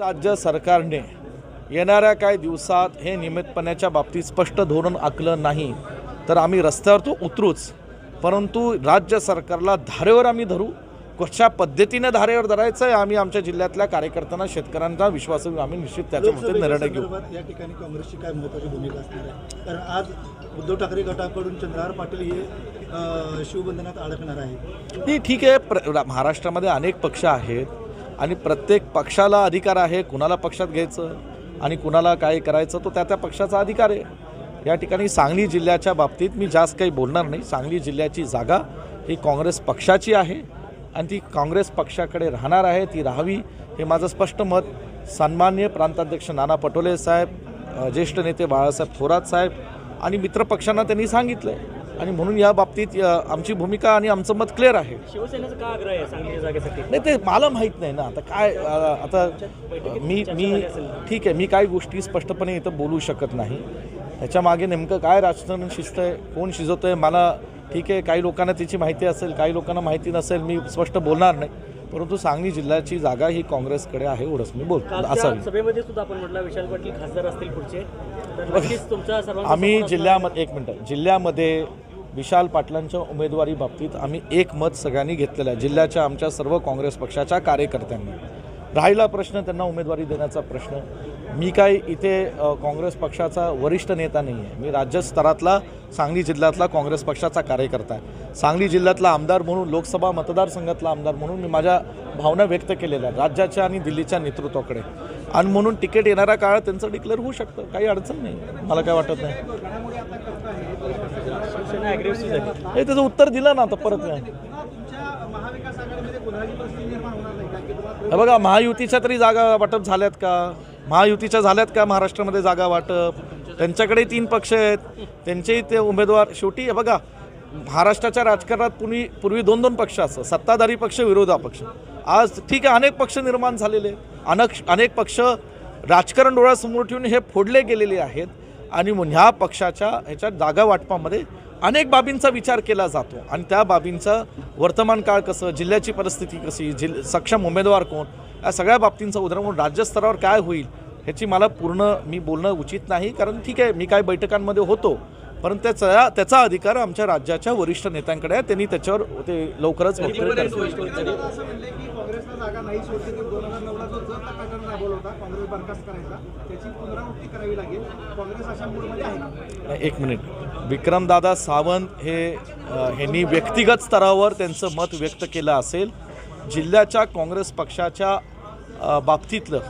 राज्य सरकारने येणाऱ्या काही दिवसात हे निमित्तपणाच्या बाबतीत स्पष्ट धोरण आखलं नाही तर आम्ही रस्त्यावर तो उतरूच. परंतु राज्य सरकारला धारेवर आम्ही धरू. कशा पद्धतीने धारेवर धरायचं आहे आम्ही आमच्या जिल्ह्यातल्या कार्यकर्त्यांना शेतकऱ्यांचा विश्वास आम्ही निश्चित त्याच्यामध्ये निर्णय घेऊ. या ठिकाणी काँग्रेसची काय महत्वाची भूमिका असणार आहे? कारण आज उद्धव ठाकरे गटाकडून चंद्रहार पाटील हे शिवबंधनात अडकणार आहे ठीक आहे. प्र महाराष्ट्रामध्ये अनेक पक्ष आहेत. आणि प्रत्येक पक्षाला अधिकार आहे कुणाला पक्षात घ्यायचं आणि कुणाला काय करायचं तो त्या त्या पक्षाचा अधिकार आहे. या ठिकाणी सांगली जिल्ह्याच्या बाबतीत मी जास्त काही बोलणार नाही. सांगली जिल्ह्याची जागा ही काँग्रेस पक्षाची आहे आणि ती काँग्रेस पक्षाकडे राहणार आहे ती राहावी हे माझं स्पष्ट मत. सन्मान्य प्रांताध्यक्ष नाना पटोले साहेब ज्येष्ठ नेते बाळासाहेब थोरात साहेब आणि मित्रपक्षांना त्यांनी सांगितलं आहे आणि म्हणून या बाबतीत आमची भूमिका आणि आमचं मत क्लिअर आहे. शिवसेनेचा का आग्रह आहे सांगलीच्या जागेसाठी? नाही ते मला माहीत नाही ना. आता काय आता मी मी ठीक आहे मी काही गोष्टी स्पष्टपणे इथं बोलू शकत नाही. त्याच्यामागे नेमकं काय राजकारण शिजतंय कोण शिजवतंय मला ठीक आहे काही लोकांना त्याची माहिती असेल काही लोकांना माहिती नसेल मी स्पष्ट बोलणार नाही. परंतु सांगली जिल्ह्याची जागा ही काँग्रेसकडे आहे एवढंच मी बोलतो असावी सभेमध्ये सुद्धा आपण म्हटलं विशाल पाटील खासदार असतील पुढचे. आम्ही जिल्ह्यामध्ये एक मिनटं जिल्ह्यामध्ये विशाल पाटलांच्या उमेदवारी बाबतीत आम्ही एक मत सगळ्यांनी घेतलेलं आहे. जिल्ह्याच्या आमच्या सर्व काँग्रेस पक्षाच्या कार्यकर्त्यांनी. राहिला प्रश्न त्यांना उमेदवारी देण्याचा प्रश्न. मी काय इथे काँग्रेस पक्षाचा वरिष्ठ नेता नाही आहे मी राज्य स्तरातला सांगली जिल्ह्यातला काँग्रेस पक्षाचा कार्यकर्ता आहे. सांगली जिल्ह्यातला आमदार म्हणून लोकसभा मतदारसंघातला आमदार म्हणून मी माझ्या भावना व्यक्त केलेल्या आहेत. राज्याच्या आणि दिल्लीच्या नेतृत्वाकडे. आणि म्हणून तिकीट येणाऱ्या काळात त्यांचं डिक्लेअर होऊ शकतं. काही अडचण नाही. मला काय वाटत नाही. हे त्याचं उत्तर दिलं ना आता परत. नाही हे बघा महायुतीच्या तरी जागा वाटप झाल्यात का? महायुतीच्या झाल्यात का महाराष्ट्रामध्ये जागा वाटप? त्यांच्याकडे तीन पक्ष आहेत. त्यांचेही ते उमेदवार शेवटी हे बघा महाराष्ट्राच्या राजकारणात पूर्वी पूर्वी दोन दोन पक्ष असं सत्ताधारी पक्ष विरोधा पक्ष. आज ठीक आहे अनेक पक्ष निर्माण झालेले आहेत. अनेक अनेक पक्ष राजकारण डोळ्यासमोर ठेवून हे फोडले गेलेले आहेत. आणि मग ह्या पक्षाच्या ह्याच्या जागा वाटपामध्ये अनेक बाबींचा विचार केला जातो. आणि त्या बाबींचं वर्तमान काळ कसं जिल्ह्याची परिस्थिती कशी जिल सक्षम उमेदवार कोण या सगळ्या बाबतींचा उदाहरण म्हणून राज्यस्तरावर काय होईल ह्याची मला पूर्ण मी बोलणं उचित नाही. कारण ठीक आहे मी काय बैठकांमध्ये होतो. परंतु त्याचा त्याचा अधिकार आमच्या राज्याच्या वरिष्ठ नेत्यांकडे आहे. त्यांनी त्याच्यावर ते लवकरच वक्तव्य करतील. असं म्हणले की काँग्रेसला जागा नाही सोडते तर दोन हजार नऊला जो जर प्रकरण राबवला होता काँग्रेस बरखास्त करायचा त्याची पुनरावृत्ती करावी लागेल. काँग्रेस अशा मूडमध्ये आहे एक मिनिट. विक्रमदादा सावंत हे ह्यांनी व्यक्तिगत स्तरावर त्यांचं मत व्यक्त केलं असेल. जिल्ह्याच्या काँग्रेस पक्षाच्या बाबतीतलं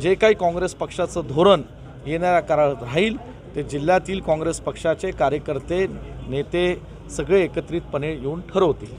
जे काही काँग्रेस पक्षाचं धोरण येणाऱ्या काळात राहील. ते जिल्ह्यातील काँग्रेस पक्षाचे कार्यकर्ते नेते सगळे एकत्रितपणे येऊन ठरवतील.